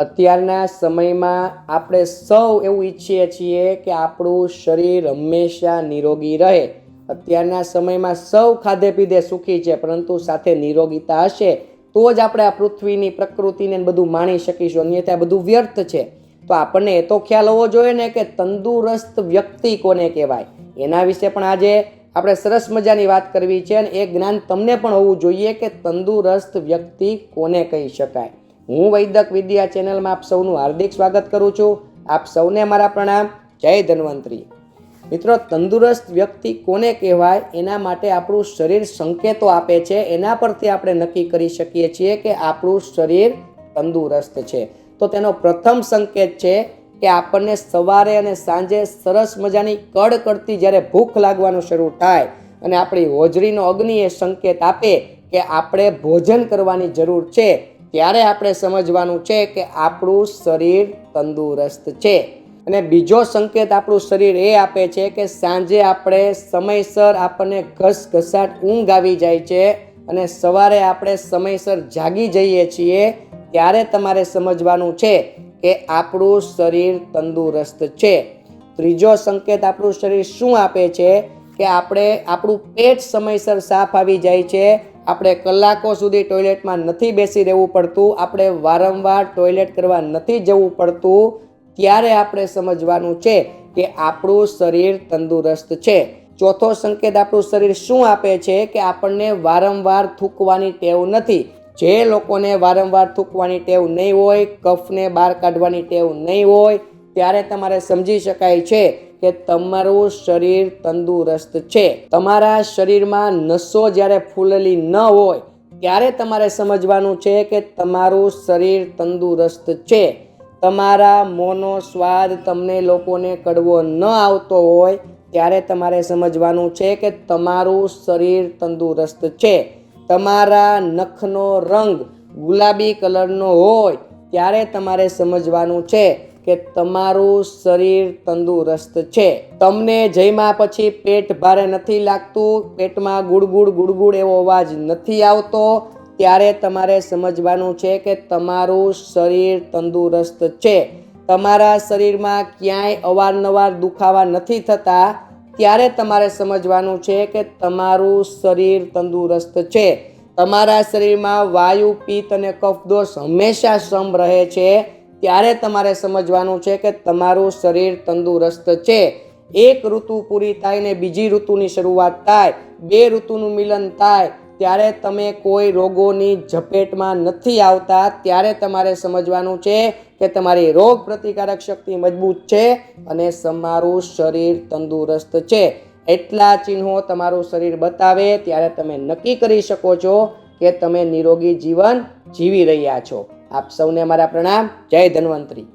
અત્યારના સમયમાં આપણે સૌ એવું ઈચ્છીએ છીએ કે આપણું શરીર હંમેશા નિરોગી રહે. અત્યારના સમયમાં સૌ ખાધે પીધે સુખી છે, પરંતુ સાથે નિરોગીતા હશે, તો જ આપણે આ પૃથ્વીની પ્રકૃતિને બધું માણી શકીશું. અન્યથા બધું વ્યર્થ છે. તો આપણને એ તો ખ્યાલ હોવો જોઈએ ને કે તંદુરસ્ત વ્યક્તિ કોને કહેવાય? એના વિશે પણ આજે આપણે સરસ મજાની વાત કરવી છે અને એ જ્ઞાન તમને પણ હોવું જોઈએ કે તંદુરસ્ત વ્યક્તિ કોને કહી શકાય. હું વૈદક વિદ્યા ચેનલમાં આપ સૌનું હાર્દિક સ્વાગત કરું છું. આપ સૌને મારા પ્રણામ. જય ધન્વંતરી. મિત્રો, તંદુરસ્ત વ્યક્તિ કોને કહેવાય? એના માટે આપણું શરીર સંકેતો આપે છે. એના પરથી આપણે નક્કી કરી શકીએ છીએ કે આપણું શરીર તંદુરસ્ત છે. તો તેનો પ્રથમ સંકેત છે કે આપણને સવારે અને સાંજે સરસ મજાની કડ કરતી જ્યારે ભૂખ લાગવાનું શરૂ થાય અને આપણી હોજરીનો અગ્નિ એ સંકેત આપે કે આપણે ભોજન કરવાની જરૂર છે. ત્યારે આપણે સમજવાનું છે કે આપણું શરીર તંદુરસ્ત છે. અને બીજો સંકેત આપણું શરીર એ આપે છે કે સાંજે આપણે સમયસર આપણને ઘસઘસાટ ઊંઘ આવી જાય છે અને સવારે આપણે સમયસર જાગી જઈએ છીએ ત્યારે તમારે સમજવાનું છે કે આપણું શરીર તંદુરસ્ત છે. ત્રીજો સંકેત આપણું શરીર શું આપે છે કે આપણે આપણું પેટ સમયસર સાફ આવી જાય છે આપણે કલાકો સુધી ટોયલેટમાં નથી બેસી રહેવું પડતું, આપણે વારંવાર ટોયલેટ કરવા નથી જવું પડતું, ત્યારે આપણે સમજવાનું છે કે આપણું શરીર તંદુરસ્ત છે. ચોથો સંકેત આપણું શરીર શું આપે છે કે આપણને વારંવાર થૂકવાની ટેવ નથી. જે લોકોને વારંવાર થૂકવાની ટેવ નહીં હોય, કફને બહાર કાઢવાની ટેવ નહીં હોય ત્યારે તમારે સમજી શકાય છે કે તમારું શરીર તંદુરસ્ત છે. તમારા શરીરમાં નસો જ્યારે ફૂલેલી ન હોય, ત્યારે તમારે સમજવાનું છે કે તમારું શરીર તંદુરસ્ત છે. તમારા મોંનો સ્વાદ તમને લોકોને કડવો ન આવતો હોય, ત્યારે તમારે સમજવાનું છે કે તમારું શરીર તંદુરસ્ત છે. તમારા નખનો રંગ ગુલાબી કલરનો હોય, ત્યારે તમારે સમજવાનું છે કે તમારું શરીર તંદુરસ્ત છે. તમને જમ્યા પછી પેટ ભારે નથી લાગતું, પેટમાં ગુડગુડ ગુડગુડ એવો અવાજ નથી આવતો, ત્યારે તમારે સમજવાનું છે કે તમારું શરીર તંદુરસ્ત છે. તમારા શરીરમાં ક્યાંય અવારનવાર દુખાવા નથી થતા, ત્યારે તમારે સમજવાનું છે કે તમારું શરીર તંદુરસ્ત છે. તમારા શરીરમાં વાયુ, પિત્ત અને કફદોષ હંમેશા સમ રહે છે. ત્યારે તમારે સમજવાનું છે કે તમારું શરીર તંદુરસ્ત છે. એક ઋતુ પૂરી થાય ને બીજી ઋતુની શરૂઆત થાય, બે ઋતુનું મિલન થાય, ત્યારે તમે કોઈ રોગોની ઝપેટમાં નથી આવતા. ત્યારે તમારે સમજવાનું છે કે તમારી રોગ પ્રતિકારક શક્તિ મજબૂત છે અને તમારું શરીર તંદુરસ્ત છે. એટલા ચિહ્નો તમારું શરીર બતાવે, ત્યારે તમે નક્કી કરી શકો છો કે તમે નિરોગી જીવન જીવી રહ્યા છો. આપ સૌને મારા પ્રણામ. જય ધન્વંતરી.